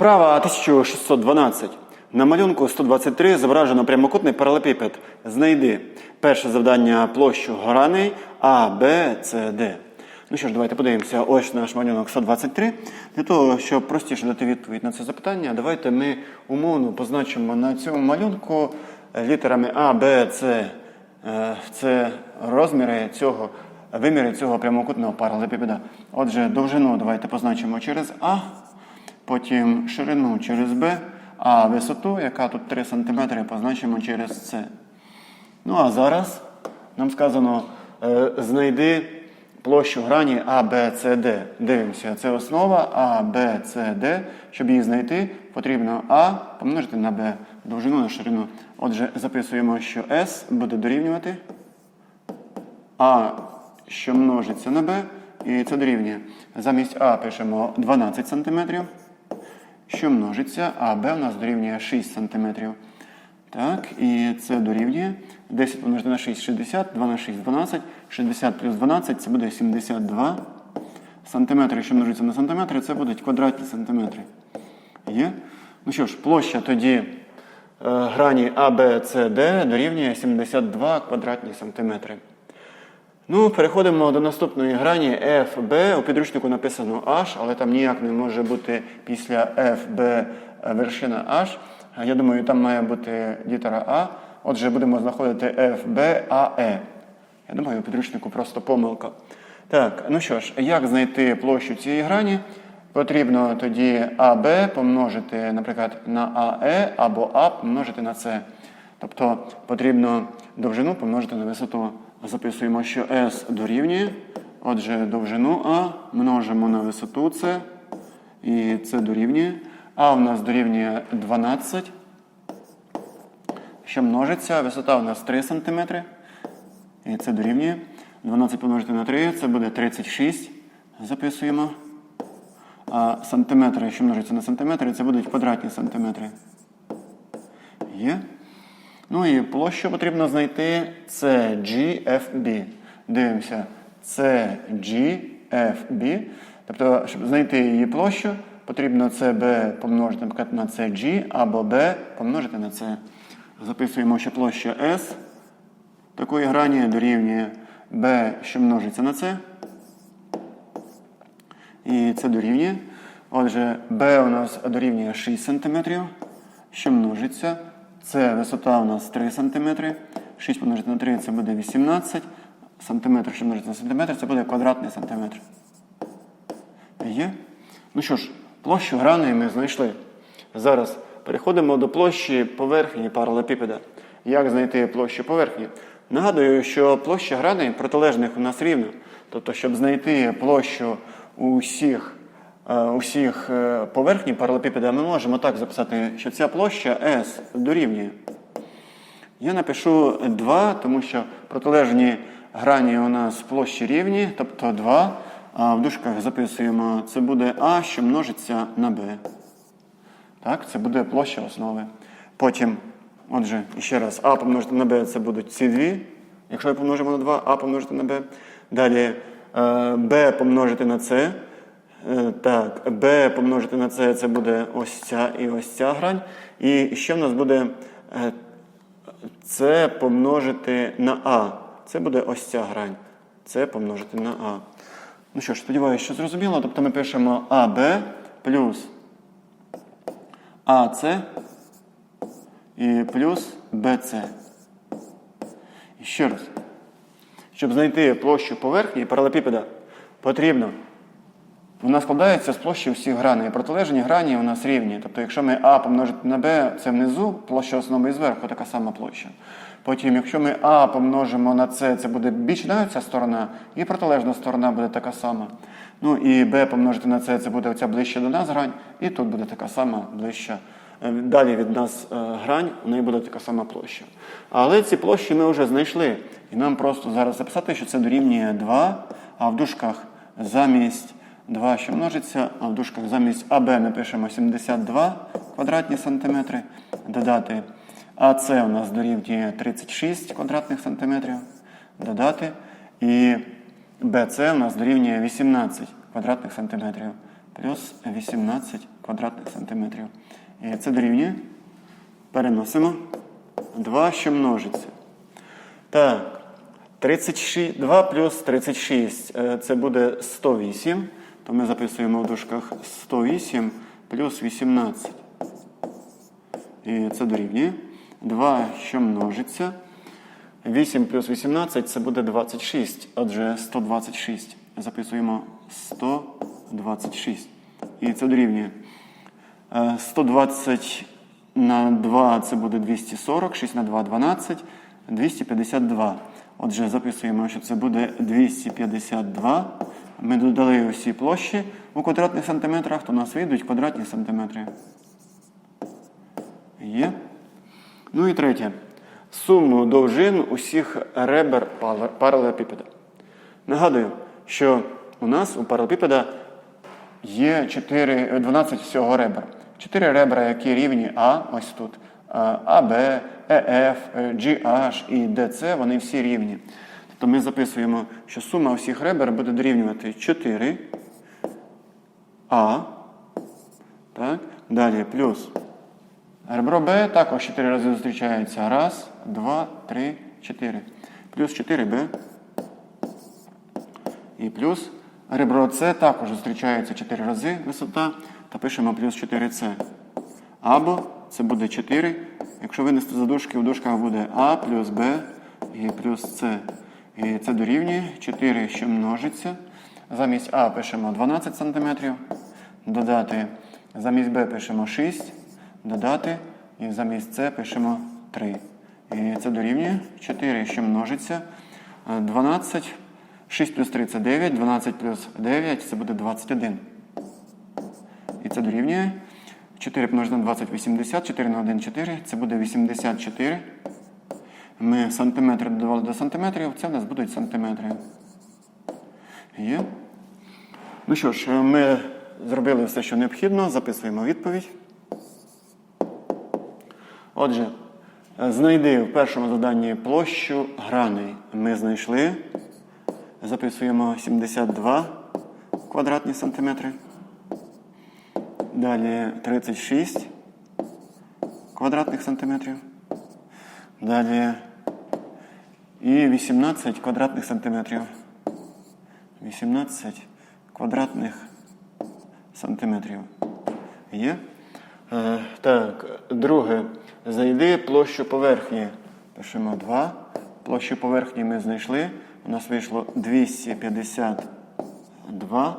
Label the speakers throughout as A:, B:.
A: Вправа 1612. На малюнку 123 зображено прямокутний паралепіпед. Знайди перше завдання площу граней А, Б, С, Д. Ну що ж, давайте подивимося. Ось наш малюнок 123. Для того, щоб простіше дати відповідь на це запитання, давайте ми умовно позначимо на цьому малюнку літерами А, Б, С. Е, Це розміри цього, виміри цього прямокутного паралепіпеда. Отже, довжину давайте позначимо через А потім ширину через Б, а висоту, яка тут 3 см, позначимо через С. Ну а зараз нам сказано е, знайди площу грані А, Б, С, Д. Дивимося, це основа А, Б, С, Д. Щоб її знайти, потрібно А помножити на Б, довжину на ширину. Отже, записуємо, що С буде дорівнювати А, що множиться на Б, і це дорівнює. Замість А пишемо 12 см що множиться, а b у нас дорівнює 6 см. Так, і це дорівнює 10 помножити на 6 60, 2 на 6 12, 60 плюс 12 це буде 72 сантиметри, що множиться на сантиметри, це будуть квадратні сантиметри. Є? Ну що ж, площа тоді е, грані Б, Д дорівнює 72 квадратні сантиметри. Ну, переходимо до наступної грані FB. У підручнику написано H, але там ніяк не може бути після FB вершина H. Я думаю, там має бути літера А. Отже, будемо знаходити FBAE. Я думаю, у підручнику просто помилка. Так, ну що ж, як знайти площу цієї грані? Потрібно тоді АБ помножити, наприклад, на АЕ або А помножити на С. Тобто потрібно довжину помножити на висоту. Записуємо, що S дорівнює. Отже, довжину А множимо на висоту С. І це дорівнює. А у нас дорівнює 12. Що множиться? Висота у нас 3 см. І це дорівнює. 12 помножити на 3, це буде 36. Записуємо. А сантиметри, що множиться на сантиметри, це будуть квадратні сантиметри. Є. Ну і площу потрібно знайти це GFB. Дивимося, це GFB. Тобто, щоб знайти її площу, потрібно CB помножити наприклад, на CG або B помножити на C. Записуємо, що площа S такої грані дорівнює B, що множиться на C. І це дорівнює. Отже, B у нас дорівнює 6 см, що множиться. Це висота у нас 3 см. 6 помножити на 3 це буде 18 см, що множиться на сантиметр, це буде квадратний сантиметр. Є? Ну що ж, площу граної ми знайшли. Зараз переходимо до площі поверхні паралепіпеда. Як знайти площу поверхні? Нагадую, що площа граней протилежних у нас рівна. Тобто, щоб знайти площу усіх усіх е, поверхні паралепіпеда, ми можемо так записати, що ця площа S дорівнює. Я напишу 2, тому що протилежні грані у нас площі рівні, тобто 2. А в дужках записуємо, це буде А, що множиться на Б. Так, це буде площа основи. Потім, отже, ще раз, А помножити на Б це будуть ці дві. Якщо я помножимо на 2, А помножити на Б. Далі е, Б помножити на С. Е, Так, Б помножити на С це буде ось ця і ось ця грань. І ще в нас буде е, С помножити на А. Це буде ось ця грань. С помножити на А. Ну що ж, сподіваюся, що зрозуміло. Тобто ми пишемо АБ плюс АС і плюс БЦ. І ще раз. Щоб знайти площу поверхні паралепіпеда, потрібно. Вона складається з площі всіх граней. Протилежні грані у нас рівні. Тобто, якщо ми А помножити на Б, це внизу, площа основи і зверху така сама площа. Потім, якщо ми А помножимо на С, це буде бічна ця сторона, і протилежна сторона буде така сама. Ну і Б помножити на С, це буде оця ближче до нас грань, і тут буде така сама ближча. е, Далі від нас е, грань, у неї буде така сама площа. Але ці площі ми вже знайшли. І нам просто зараз записати, що це дорівнює 2, а в дужках замість 2, що множиться, а в дужках замість АБ ми пишемо 72 квадратні сантиметри. Додати АС у нас дорівнює 36 квадратних сантиметрів. Додати. І БЦ у нас дорівнює 18 квадратних сантиметрів. Плюс 18 квадратних сантиметрів. І це дорівнює. Переносимо. 2, що множиться. Так. 36, 2 плюс 36 е, це буде 108. То ми записуємо в дужках 108 плюс 18. І це дорівнює. 2, що множиться. 8 плюс 18 це буде 26. Отже, 126. Записуємо 126. І це дорівнює. Е, 120 на 2 це буде 240, 6 на 2 12, 252. Отже, записуємо, що це буде 252. Ми додали усі площі у квадратних сантиметрах, то у нас вийдуть квадратні сантиметри. Є. Ну і третє. Суму довжин усіх ребер паралелепіпеда. Нагадую, що у нас у паралелепіпеда є 4, 12 всього ребер. 4 ребра, які рівні А, ось тут. АБ, ЕФ, GH і DC, вони всі рівні. Тобто ми записуємо, що сума усіх ребер буде дорівнювати 4 А. Так? Далі плюс Ребро Б також 4 рази зустрічається. Раз, два, три, чотири. Плюс 4Б. І плюс ребро С також зустрічається 4 рази висота. Та пишемо плюс 4С. Або це буде 4. Якщо винести за дужки, в дужках буде А плюс Б і плюс С. І це дорівнює 4, що множиться. Замість А пишемо 12 см. Додати замість Б пишемо 6. Додати. І замість С пишемо 3. І це дорівнює 4, що множиться. Е, 12. 6 плюс 3 це 9. 12 плюс 9 це буде 21. І це дорівнює. 4 помножити на 20 80, 4 на 1 4, це буде 84. Ми сантиметри додавали до сантиметрів, це в нас будуть сантиметри. Є. Ну що ж, ми зробили все, що необхідно, записуємо відповідь. Отже, знайди в першому заданні площу граней. Ми знайшли. Записуємо 72 квадратні сантиметри. Далі 36 квадратних сантиметрів. Далі і 18 квадратних сантиметрів. 18 квадратних сантиметрів. Є? Е, так, друге. Знайди площу поверхні. Пишемо 2. Площу поверхні ми знайшли. У нас вийшло 252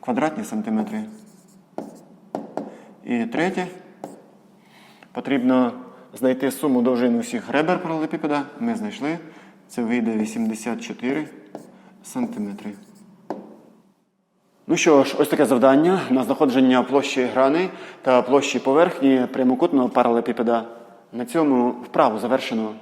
A: квадратні сантиметри. І третє. Потрібно знайти суму довжин усіх ребер паралелепіпеда. Ми знайшли. Це вийде 84 сантиметри. Ну що ж, ось таке завдання на знаходження площі грани та площі поверхні прямокутного паралепіпеда. На цьому вправу завершено.